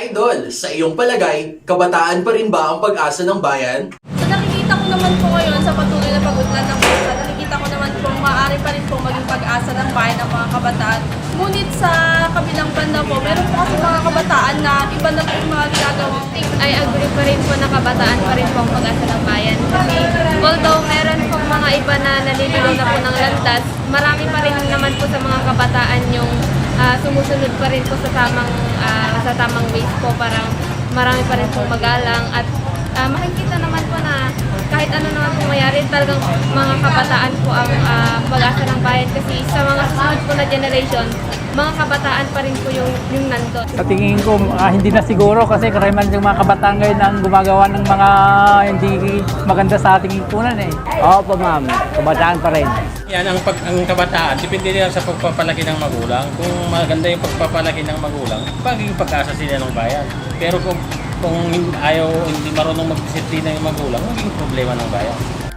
Idol, sa iyong palagay, kabataan pa rin ba ang pag-asa ng bayan? Sa nakikita ko naman po ngayon sa patuloy na pag-unlad ng bansa, nakikita ko naman po maaari pa rin po maging pag-asa ng bayan ng mga kabataan. Ngunit sa kabilang banda po, meron po kasi mga kabataan na iba na po yung mga ginagawang I agree pa rin po na kabataan pa rin po ang pag-asa ng bayan. Kasi although meron po mga iba na naliligaw na po ng landas, marami pa rin naman po sa mga kabataan yung ah, sumusunod pa rin po sa tamang ah, sa tamang ways po. Parang marami pa rin po magalang at ah, makikita naman po na kahit ano naman po mayari, talagang mga kabataan po ang ah, pag-asa ng bayan kasi sa mga susunod po na generation, mga kabataan pa rin po yung, yung nandun. Sa tingin ko, ah, hindi na siguro kasi karamihan yung mga kabataan ngayon ang gumagawa ng mga hindi maganda sa ating lipunan eh. Opo ma'am, kabataan pa rin. Yan ang pag ang kabataan, depende yan sa pagpapalaki ng magulang. Kung maganda yung pagpapalaki ng magulang, pagiging pag-asa sila ng bayan. Pero kung kung ayaw, hindi marunong magdisiplina yung magulang, magiging problema ng bayan.